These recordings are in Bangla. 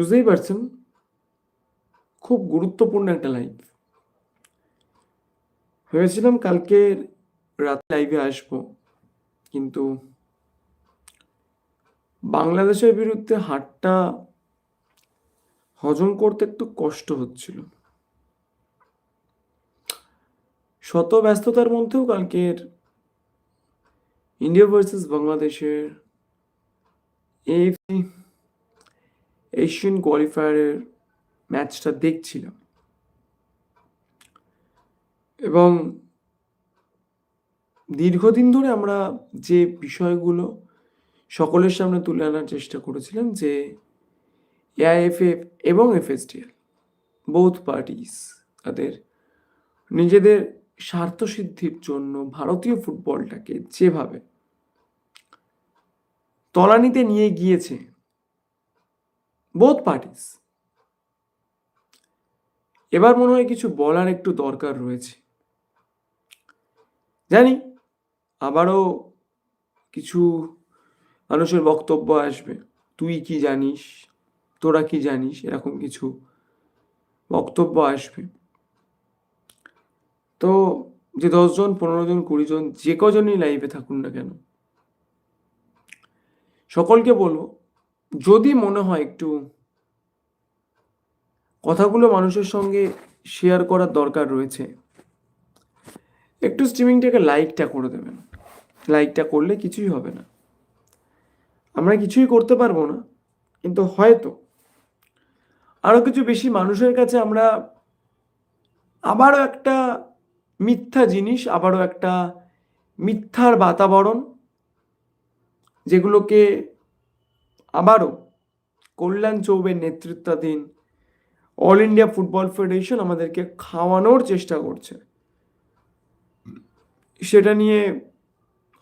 বুঝতেই পারছেন? খুব গুরুত্বপূর্ণ একটা লাইভ ভেবেছিলাম কালকে রাতে লাইভে আসব, কিন্তু বাংলাদেশের বিরুদ্ধে হারটা হজম করতে একটু কষ্ট হচ্ছিল। শত ব্যস্ততার মধ্যেও কালকের ইন্ডিয়া ভার্সেস বাংলাদেশের এএফসি এশিয়ান কোয়ালিফায়ারের ম্যাচটা দেখছিলাম। এবং দীর্ঘদিন ধরে আমরা যে বিষয়গুলো সকলের সামনে তুলে আনার চেষ্টা করেছিলাম যে এআইএফএফ এবং এফএসডিএল বোথ পার্টিস তাদের নিজেদের স্বার্থসিদ্ধির জন্য ভারতীয় ফুটবলটাকে যেভাবে তলানিতে নিয়ে গিয়েছে বোথ পার্টিস এবার মনে হয় কিছু বলার একটু দরকার রয়েছে। জানি, আবারও কিছু মানুষের বক্তব্য আসবে। তুই কি জানিস? তোরা কি জানিস? এরকম কিছু বক্তব্য আসবে। তো যে দশজন, পনেরো জন, কুড়ি জন, যে কজনই লাইভে থাকুন না কেন, সকলকে বলব যদি মনে হয় একটু কথাগুলো মানুষের সঙ্গে শেয়ার করার দরকার রয়েছে, একটু স্ট্রিমিংটাকে লাইকটা করে দেবেন। লাইকটা করলে কিছুই হবে না। আমরা কিছুই করতে পারব না, কিন্তু হয়তো আরও কিছু বেশি মানুষের কাছে আমরা আবারও একটা মিথ্যা জিনিস, আবারও একটা মিথ্যার বাতাবরণ, যেগুলোকে আবারও কল্যাণ চৌবের নেতৃত্বাধীন অল ইন্ডিয়া ফুটবল ফেডারেশন আমাদেরকে খাওয়ানোর চেষ্টা করছে। সেটা নিয়ে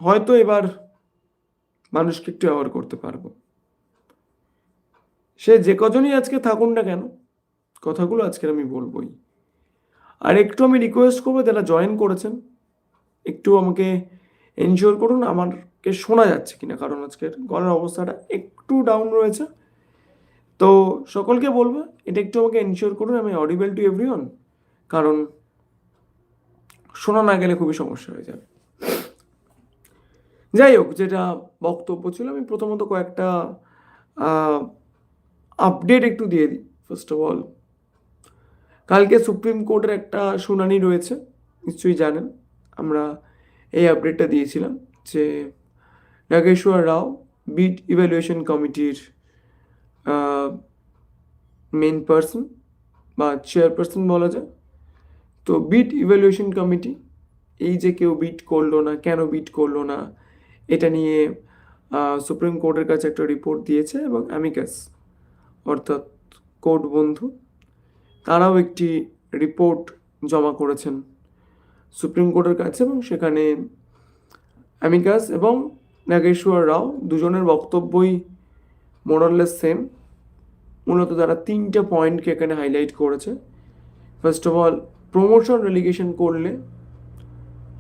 হয়তো এবার মানুষকে একটু অ্যাওয়ার করতে পারব। সে যে কজনই আজকে থাকুন না কেন, কথাগুলো আজকে আমি বলবোই। আর একটু আমি রিকোয়েস্ট করব, যারা জয়েন করেছেন, একটু আমাকে এনশিওর করুন আমাকে শোনা যাচ্ছে কিনা, কারণ আজকের গলার অবস্থাটা একটু ডাউন রয়েছে। তো সকলকে বলব, এটা একটু আমাকে এনশিওর করুন, আমি অডিবেল টু এভরিওয়ান কারণ শোনা না গেলে খুবই সমস্যা হয়ে যাবে। যাই হোক, যেটা বক্তব্য ছিল, আমি প্রথমত কয়েকটা আপডেট একটু দিয়ে দিই। ফার্স্ট অফ অল কালকে সুপ্রিম কোর্টের একটা শুনানি রয়েছে, নিশ্চয়ই জানেন, আমরা এই আপডেটটা দিয়েছিলাম যে নাগেশ্বর রাও বিট ইভ্যালুয়েশন কমিটির মেন পার্সন বা চেয়ারপারসন বলা যায়। তো বিট ইভ্যালুয়েশন কমিটি এই যে কেউ বিট করল না, কেন বিট করল না, এটা নিয়ে সুপ্রিম কোর্টের কাছে একটা রিপোর্ট দিয়েছে এবং অ্যামিকাস অর্থাৎ কোর্ট বন্ধু, তারাও একটি রিপোর্ট জমা করেছেন সুপ্রিম কোর্টের কাছে এবং সেখানে অ্যামিকাস এবং নাগেশ্বর রাও দুজনের বক্তব্যই মোরাললেস সেম মূলত তারা তিনটে পয়েন্টকে এখানে হাইলাইট করেছে। First of all promotion relegation করলে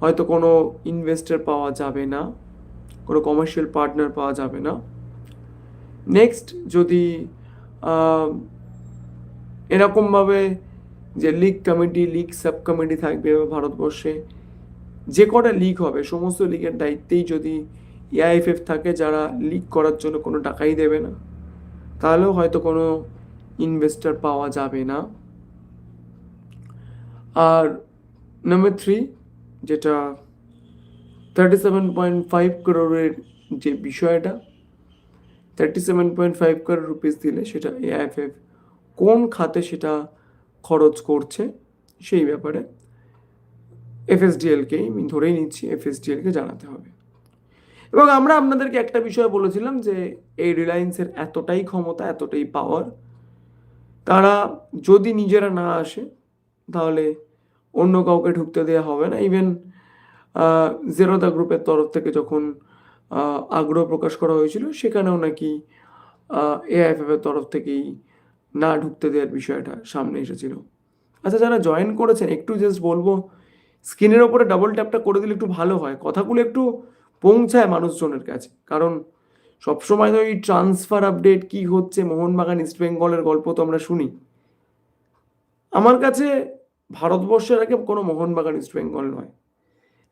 হয়তো কোনো ইনভেস্টর পাওয়া যাবে না, কোনো কমার্শিয়াল পার্টনার পাওয়া যাবে না। নেক্সট যদি এরকমভাবে যে league committee league sub committee থাকবে ভারতবর্ষে, যে কটা লিগ হবে, সমস্ত লিগের দায়িত্বেই যদি এআইএফএফ থাকে যারা লিক করার জন্য কোনো টাকাই দেবে না। তাহলেও হয়তো কোনো ইনভেস্টর পাওয়া যাবে না। আর নাম্বার থ্রি যেটা থার্টি সেভেন পয়েন্ট ফাইভ করোড়ের যে বিষয়টা thirty seven point five crore rupees দিলে সেটা এআইএফএফ কোন খাতে সেটা খরচ করছে, সেই ব্যাপারে এফএসডিএলকেই আমি ধরেই নিচ্ছি এফএসডিএলকে জানাতে হবে। এবং আমরা আপনাদেরকে একটা বিষয় বলেছিলাম যে এই রিলায়েন্সের এতটাই ক্ষমতা, এতটাই পাওয়ার তারা যদি নিজেরা না আসে, তাহলে অন্য কাউকে ঢুকতে দেওয়া হবে না। ইভেন জেরোদা গ্রুপের তরফ থেকে যখন আগ্রহ প্রকাশ করা হয়েছিল, সেখানেও নাকি এআইএফএফ এর তরফ থেকেই না ঢুকতে দেওয়ার বিষয়টা সামনে এসেছিল। আচ্ছা যারা জয়েন করেছেন, একটু জাস্ট বলব স্ক্রিনের ওপরে ডাবল ট্যাপটা করে দিলে একটু ভালো হয়। কথাগুলো একটু পৌঁছায় মানুষজনের কাছে। কারণ সবসময় তো ওই ট্রান্সফার আপডেট কি হচ্ছে, মোহনবাগান ইস্ট বেঙ্গলের গল্প তো আমরা শুনি। আমার কাছে ভারতবর্ষের আগে কোনো মোহনবাগান ইস্ট বেঙ্গল নয়।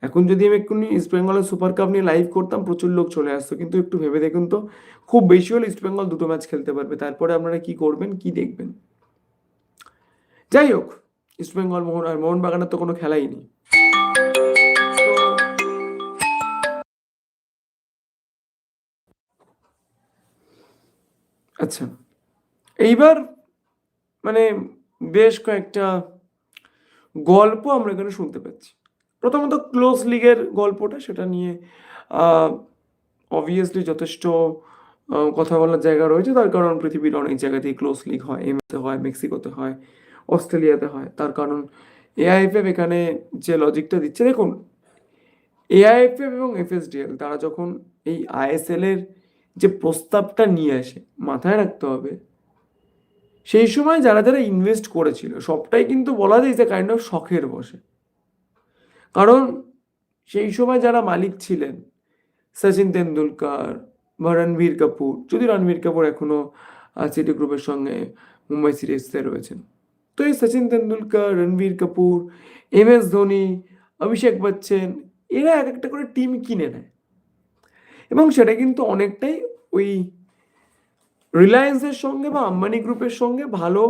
এখন যদি আমি এক্ষুনি ইস্ট বেঙ্গলের সুপার কাপ নিয়ে লাইভ করতাম, প্রচুর লোক চলে আসতো। কিন্তু একটু ভেবে দেখুন তো, খুব বেশি হলে ইস্ট বেঙ্গল দুটো ম্যাচ খেলতে পারবে। তারপরে আপনারা কি করবেন, কি দেখবেন? যাই হোক ইস্ট বেঙ্গল মোহন, আর মোহনবাগানের তো কোনো খেলাই নেই। আচ্ছা। এইবার মানে বেশ কয়েকটা গল্প আমরা এখানে শুনতে পাচ্ছি। প্রথমত ক্লোজ লিগের গল্পটা, সেটা নিয়ে অবভিয়াসলি যথেষ্ট কথা বলার জায়গা রয়েছে। তার কারণ পৃথিবীর অনেক জায়গাতেই ক্লোজ লিগ হয়। এমএতে হয়, মেক্সিকোতে হয়, অস্ট্রেলিয়াতে হয়। তার কারণ এআইএফএফ এখানে যে লজিকটা দিচ্ছে, দেখুন এআইএফএফ এবং এফএসডিএল তারা যখন এই আইএসএল এর যে প্রস্তাবটা নিয়ে আসে মাথায় রাখতে হবে। সেই সময় যারা যারা ইনভেস্ট করেছিল, সবটাই কিন্তু বলা যায় যে কাইন্ড অফ শখের বসে। কারণ সেই সময় যারা মালিক ছিলেন, সচিন তেন্ডুলকার বা রণবীর কাপুর যদি রণবীর কাপুর এখনও সিটি গ্রুপের সঙ্গে মুম্বাই সিরিজতে রয়েছেন। তো এই সচিন তেন্ডুলকার, রণবীর কাপুর এম এস ধোনি, অভিষেক বচ্চন, এরা এক একটা করে টিম কিনে নেয়। এবং সেটা কিন্তু অনেকটাই ওই রিলায়েন্সের সঙ্গে বা আম্বানি গ্রুপের সঙ্গে ভালো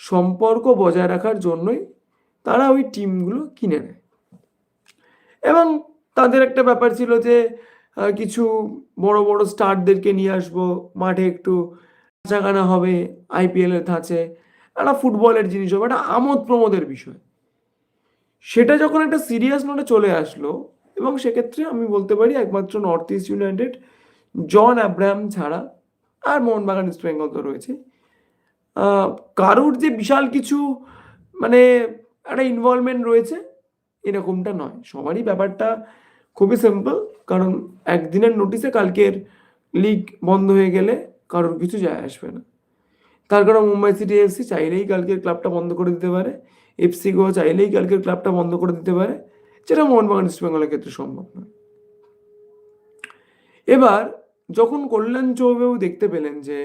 সম্পর্ক বজায় রাখার জন্যই তারা ওই টিমগুলো কিনে নেয়। এবং তাদের একটা ব্যাপার ছিল যে কিছু বড় বড় স্টারদেরকে নিয়ে আসব, মাঠে একটু নাচাগানা হবে আইপিএল এর ধাঁচে, একটা ফুটবলের জিনিস হবে, একটা আমোদ প্রমোদের বিষয়। সেটা যখন একটা সিরিয়াস নোটে চলে আসলো, এবং সেক্ষেত্রে আমি বলতে পারি একমাত্র North East United John Abraham ছাড়া আর মোহনবাগান ইস্ট বেঙ্গল তো রয়েছে। কারুর যে বিশাল কিছু মানে একটা ইনভলভমেন্ট রয়েছে, এরকমটা নয়। সবারই ব্যাপারটা খুবই সিম্পল কারণ একদিনের নোটিসে কালকের লিগ বন্ধ হয়ে গেলে কারোর কিছু যায় আসবে না। তার কারণ মুম্বাই সিটি এফসি চাইলেই কালকের ক্লাবটা বন্ধ করে দিতে পারে। এফসি গো চাইলেই কালকের ক্লাবটা বন্ধ করে দিতে পারে, যেটা মোহনবাগান ইস্ট বেঙ্গলের ক্ষেত্রে সম্ভব নয়। এবার যখন কল্যাণ চৌবেও দেখতে পেলেন যে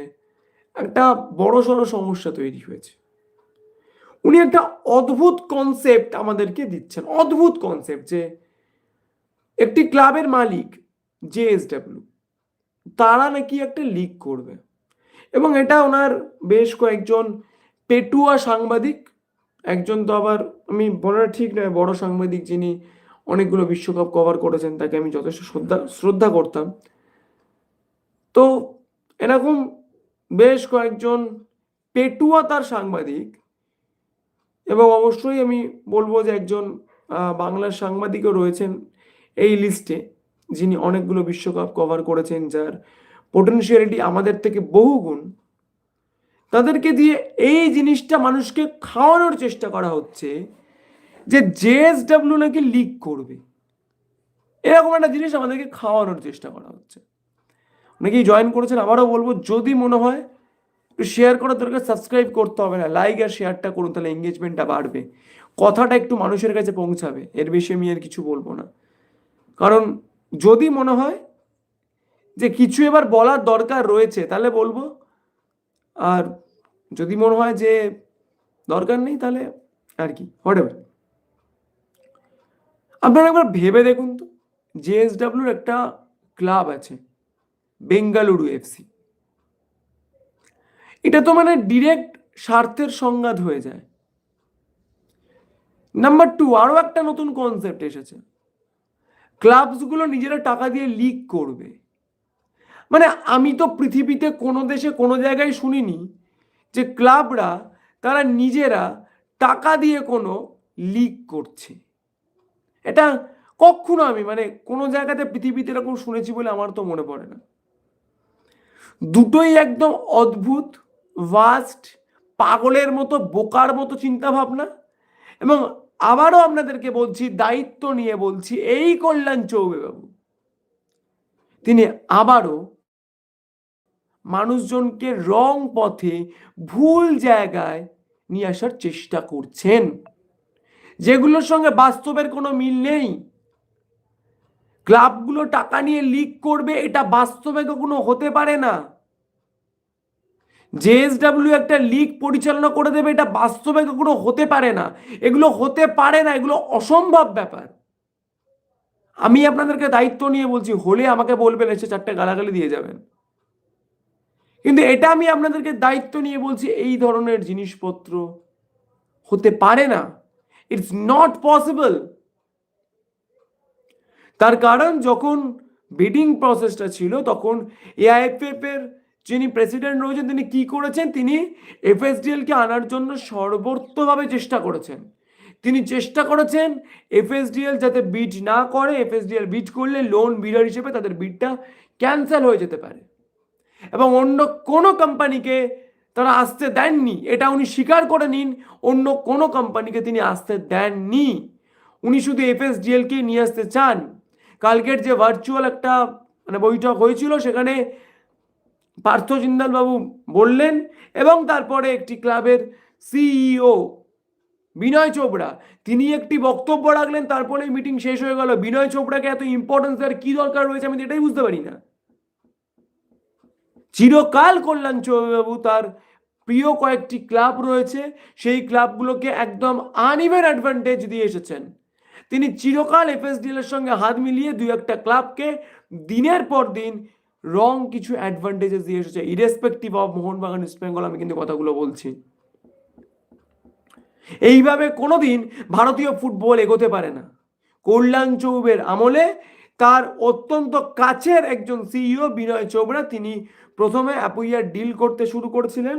একটা বড় সড়ো সমস্যা তৈরি হয়েছে। উনি একটা অদ্ভুত কনসেপ্ট আমাদেরকে দিচ্ছেন, অদ্ভুত কনসেপ্ট যে একটি ক্লাবের মালিক জেএসডব্লিউ তারা নাকি একটা লিগ করবে। এবং এটা ওনার বেশ কয়েকজন পেটুয়া সাংবাদিক, একজন তো আবার আমি বলাটা ঠিক নয়, বড় সাংবাদিক যিনি অনেকগুলো বিশ্বকাপ কভার করেছেন, তাকে আমি যথেষ্ট শ্রদ্ধা শ্রদ্ধা করতাম। তো এরকম বেশ কয়েকজন পেটুয়া তার সাংবাদিক এবং অবশ্যই আমি বলব যে একজন বাংলার সাংবাদিকও রয়েছেন এই লিস্টে যিনি অনেকগুলো বিশ্বকাপ কভার করেছেন, যার পোটেনশিয়ালিটি আমাদের থেকে বহু গুণ তাদেরকে দিয়ে এই জিনিসটা মানুষকে খাওয়ানোর চেষ্টা করা হচ্ছে যে জেএসডব্লিউ নাকি লিক করবে। এরকম একটা জিনিস আমাদেরকে খাওয়ানোর চেষ্টা করা হচ্ছে। অনেকেই জয়েন করেছেন? আবারও বলব, যদি মনে হয়, একটু শেয়ার করার দরকার সাবস্ক্রাইব করতে হবে না। লাইক আর শেয়ারটা করুন, তাহলে এঙ্গেজমেন্টটা বাড়বে। কথাটা একটু মানুষের কাছে পৌঁছাবে, এর বেশি আমি আর কিছু বলব না। কারণ, যদি মনে হয় যে কিছু এবার বলার দরকার রয়েছে, তাহলে বলব। আর যদি মনে হয় যে দরকার নেই, তাহলে আর কি হোয়াট এভার আপনারা একবার ভেবে দেখুন তো জেএসডব্লিউর একটা ক্লাব আছে। বেঙ্গালুরু এফসি এটা তো মানে ডিরেক্ট স্বার্থের সংঘাত হয়ে যায়। নাম্বার টু আরও একটা নতুন কনসেপ্ট এসেছে। ক্লাবসগুলো নিজেরা টাকা দিয়ে লিগ করবে। মানে আমি তো পৃথিবীতে কোনো দেশে কোনো জায়গায় শুনিনি যে ক্লাবরা তারা নিজেরা টাকা দিয়ে কোনো লিগ করছে। এটা কখনো আমি মানে কোনো জায়গাতে পৃথিবীতে এরকম শুনেছি বলে আমার তো মনে পড়ে না। দুটোই একদম অদ্ভুত ভাস্ট পাগলের মতো, বোকার মতো চিন্তা ভাবনা এবং আবারও আপনাদেরকে বলছি, দায়িত্ব নিয়ে বলছি, এই কল্যাণ চৌবে বাবু তিনি আবারও মানুষজনকে রং পথে ভুল জায়গায় নিয়ে আসার চেষ্টা করছেন। যেগুলোর সঙ্গে বাস্তবের কোনো মিল নেই। ক্লাবগুলো টাকা নিয়ে লিক করবে, এটা বাস্তবে কখনো হতে পারে না। জেএসডাব্লিউ একটা লিগ পরিচালনা করে দেবে, এটা বাস্তবে কখনো হতে পারে না। এগুলো হতে পারে না, এগুলো অসম্ভব ব্যাপার। আমি আপনাদেরকে দায়িত্ব নিয়ে বলছি, হলে আমাকে বলবেন, এসে চারটে গালাগালি দিয়ে যাবেন। কিন্তু এটা আমি আপনাদেরকে দায়িত্ব নিয়ে বলছি, এই ধরনের জিনিসপত্র হতে পারে না। ইটস নট পসিবল তার কারণ যখন বিডিং প্রসেসটা ছিল, তখন এআইএফএফ এর যিনি প্রেসিডেন্ট রয়েছেন, তিনি কি করেছেন? তিনি এফএসডিএলকে আনার জন্য সর্বোত্তভাবে চেষ্টা করেছেন। তিনি চেষ্টা করেছেন এফএসডিএল যাতে বিট না করে এফএসডিএল বিট করলে লোন বিডার হিসেবে তাদের বিটটা ক্যান্সেল হয়ে যেতে পারে। এবং অন্য কোনো কোম্পানিকে তারা আসতে দেননি, এটা উনি স্বীকার করে নিন, অন্য কোনো কোম্পানিকে তিনি আসতে দেননি। উনি শুধু এফএসডিএলকে নিয়ে আসতে চান। কালকের যে ভার্চুয়াল একটা মানে বৈঠক হয়েছিল, সেখানে পার্থ বাবু বললেন এবং তারপরে একটি ক্লাবের সিইও বিনয় চোপড়া, তিনি একটি বক্তব্য রাখলেন, তারপরে মিটিং শেষ হয়ে গেল। বিনয় চোপড়াকে এত ইম্পর্টেন্স দেওয়ার কি দরকার রয়েছে আমি এটাই বুঝতে পারি না। চিরকাল কল্যাণ চৌবাবু তার প্রিয় কয়েকটি ক্লাব রয়েছে, সেই ক্লাবগুলোকে একদম আনইভেন অ্যাডভান্টেজ দিয়ে এসেছেন। তিনি চিরকাল এফএসডিএল এর সঙ্গে হাত মিলিয়ে দুই একটা ক্লাবকে দিনের পর দিন রং কিছু অ্যাডভান্টেজেস দিয়ে এসেছে irrespective of Mohun Bagan East Bengal আমি কিন্তু কথাগুলো বলছি। এইভাবে কোনোদিন ভারতীয় ফুটবল এগোতে পারে না। কল্যাণ চৌবের আমলে তার অত্যন্ত কাছের একজন সিইও বিনয় চোপড়া তিনি প্রথমে অ্যাপুইয়ার ডিল করতে শুরু করেছিলেন।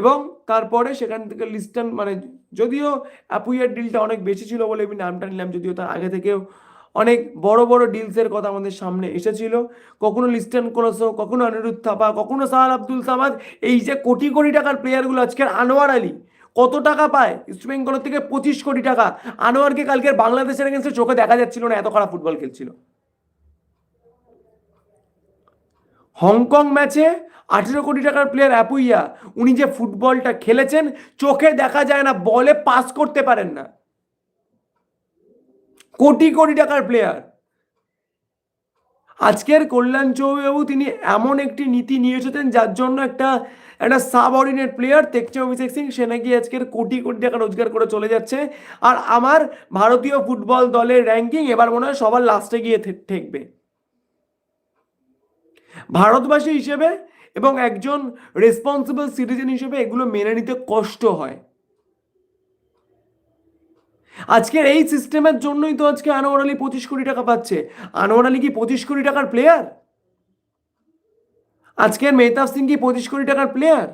এবং তারপরে সেখান থেকে লিস্টান মানে যদিও অ্যাপুইয়ার ডিলটা অনেক বেশি ছিল বলে আমি নামটা নিলাম, যদিও তার আগে থেকেও অনেক বড় বড় ডিলসের কথা আমাদের সামনে এসেছিল। কখনো লিস্টান কোলসো কখনো অনিরুদ্ধ থাপা, কখনো সাহাল আব্দুল সামাদ, এই যে কোটি কোটি টাকার প্লেয়ারগুলো আজকের আনোয়ার আলী, কত টাকা পায়? ইস্ট বেঙ্গল থেকে পঁচিশ কোটি টাকা। আনোয়ারকে কালকের বাংলাদেশের এগেন্সে চোখে দেখা যাচ্ছিল না, এত খারাপ ফুটবল খেলছিল। হংকং ম্যাচে আঠেরো কোটি টাকার প্লেয়ার অ্যাপুইয়া, উনি যে ফুটবলটা খেলেছেন, চোখে দেখা যায় না, বলে পাস করতে পারেন না। কোটি কোটি টাকার প্লেয়ার আজকের কল্যাণ চৌবাবু তিনি এমন একটি নীতি নিয়ে এসেছেন, যার জন্য একটা একটা সাবঅর্ডিনেট প্লেয়ার তেকচে অভিষেক সিং, সে নাকি আজকের কোটি কোটি টাকা রোজগার করে চলে যাচ্ছে। আর আমার ভারতীয় ফুটবল দলের র্যাঙ্কিং এবার মনে হয় সবার লাস্টে গিয়ে ঠেকবে। ভারতবাসী হিসেবে এবং একজন রেসপন্সিবল সিটিজেন হিসেবে এগুলো মেনে নিতে কষ্ট হয়। আজকের এই সিস্টেমের জন্যই তো আজকে আনোয়ার আলী পঁচিশ কোটি টাকা পাচ্ছে। আনোয়ার আলী কি পঁচিশ কোটি টাকার প্লেয়ার আজকের মেহতাব সিং কি পঁচিশ কোটি টাকার প্লেয়ার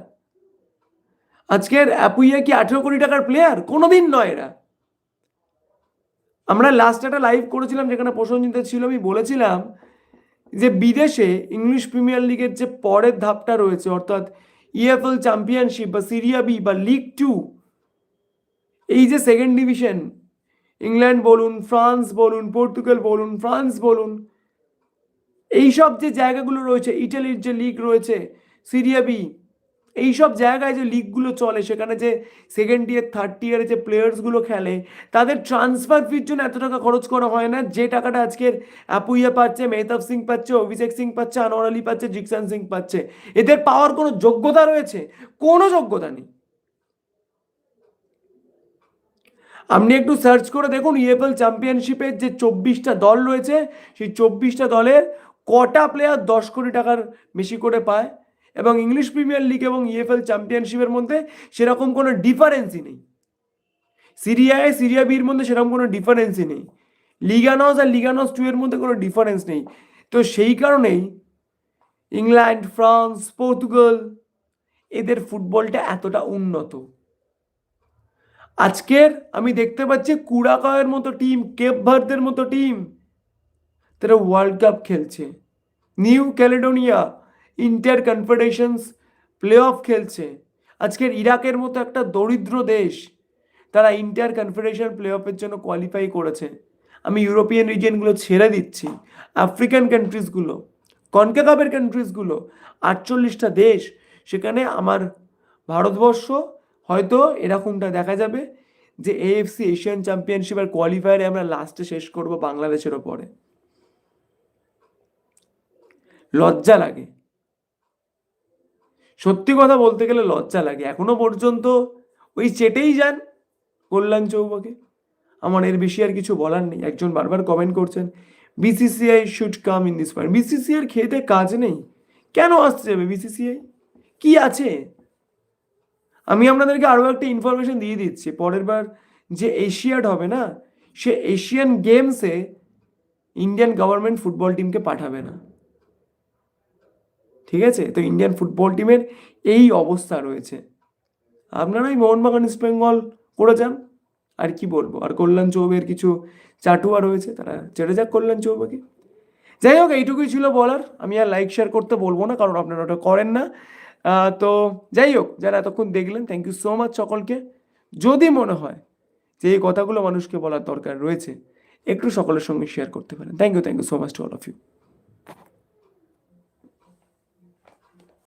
আজকের অ্যাপুইয়া কি আঠেরো কোটি টাকার প্লেয়ার কোনোদিন নয় এরা। আমরা লাস্ট একটা লাইভ করেছিলাম যেখানে প্রসঞ্জিত ছিল, আমি বলেছিলাম যে বিদেশে ইংলিশ প্রিমিয়ার লিগের যে পরের ধাপটা রয়েছে, অর্থাৎ ইএফএল চ্যাম্পিয়নশিপ বা সিরিয়া বি বা লিগ টু এই যে সেকেন্ড ডিভিশন ইংল্যান্ড বলুন ফ্রান্স বলুন পর্তুগাল বলুন ফ্রান্স বলুন, এইসব যে জায়গাগুলো রয়েছে ইটালির যে লিগ রয়েছে সিরিয়া বি এইসব জায়গায় যে লিগগুলো চলে, সেখানে যে সেকেন্ড ইয়ার থার্ড ইয়ারে যে প্লেয়ার্সগুলো খেলে, তাদের ট্রান্সফার ফির জন্য এত টাকা খরচ করা হয় না। যে টাকাটা আজকের অ্যাপুইয়া পাচ্ছে, মেহতাব সিং পাচ্ছে, অভিষেক সিং পাচ্ছে, আনোয়ার আলী পাচ্ছে, জিকসান সিং পাচ্ছে, এদের পাওয়ার কোনো যোগ্যতা রয়েছে? কোনো যোগ্যতা নেই। আপনি একটু সার্চ করে দেখুন ইএফএল চ্যাম্পিয়নশিপের যে চব্বিশটা দল রয়েছে, সেই চব্বিশটা দলের কটা প্লেয়ার দশ কোটি টাকার বেশি করে পায়? এবং ইংলিশ প্রিমিয়ার লিগ এবং ইএফএল চ্যাম্পিয়নশিপের মধ্যে সেরকম কোনো ডিফারেন্সই নেই। সিরিয়া এ সিরিয়া বির মধ্যে সেরকম কোনো ডিফারেন্সই নেই। লিগানস আর লিগানস টু এর মধ্যে কোনো ডিফারেন্স নেই। তো সেই কারণেই ইংল্যান্ড ফ্রান্স পর্তুগাল এদের ফুটবলটা এতটা উন্নত। আজকের আমি দেখতে পাচ্ছি কুড়াকয়ের মতো টিম কেপ ভার্দের মতো টিম তারা ওয়ার্ল্ড কাপ খেলছে। New Caledonia inter confederations play off খেলছে। আজকের ইরাকের মতো একটা দরিদ্র দেশ, তারা ইন্টার কনফেডারেশন প্লে অফের জন্য কোয়ালিফাই করেছে। আমি ইউরোপিয়ান রিজিয়নগুলো ছেড়ে দিচ্ছি আফ্রিকান কান্ট্রিজগুলো কনকেকাপের কান্ট্রিজগুলো আটচল্লিশটা দেশ, সেখানে আমার ভারতবর্ষ হয়তো এরকমটা দেখা যাবে যে এএফসি এশিয়ান চ্যাম্পিয়নশিপের কোয়ালিফায়ারে আমরা লাস্টে শেষ করব বাংলাদেশের ওপরে। লজ্জা লাগে। সত্যি কথা বলতে গেলে লজ্জা লাগে। এখনও পর্যন্ত ওই চেটেই যান কল্যাণ চৌবকে। আমার এর বেশি আর কিছু বলার নেই। একজন বারবার কমেন্ট করছেন BCCI should come in this point বিসিসিআইয়ের খেতে কাজ নেই। কেন আসতে যাবে বিসিসিআই কি আছে? আমি আপনাদেরকে আরও একটা ইনফরমেশন দিয়ে দিচ্ছি। পরের বার যে এশিয়াড হবে না, সে এশিয়ান গেমসে ইন্ডিয়ান গভর্নমেন্ট ফুটবল টিমকে পাঠাবে না। ঠিক আছে? তো ইন্ডিয়ান ফুটবল টিমের এই অবস্থা রয়েছে। আপনারা ওই মোহনবাগান ইস্ট বেঙ্গল করে যান। আর কি বলব? আর কল্যাণ চৌবের কিছু চাটুয়া রয়েছে, তারা ছেড়ে যাক কল্যাণ চৌবেকে। যাই হোক, এইটুকুই ছিল বলার। আমি আর লাইক শেয়ার করতে বলব না, কারণ আপনারা ওটা করেন না। তো যাই হোক, যারা এতক্ষণ দেখলেন থ্যাংক ইউ সো মাচ সকলকে। যদি মনে হয় যে এই কথাগুলো মানুষকে বলার দরকার রয়েছে, একটু সকলের সঙ্গে শেয়ার করতে পারেন। Thank you thank you so much to all of you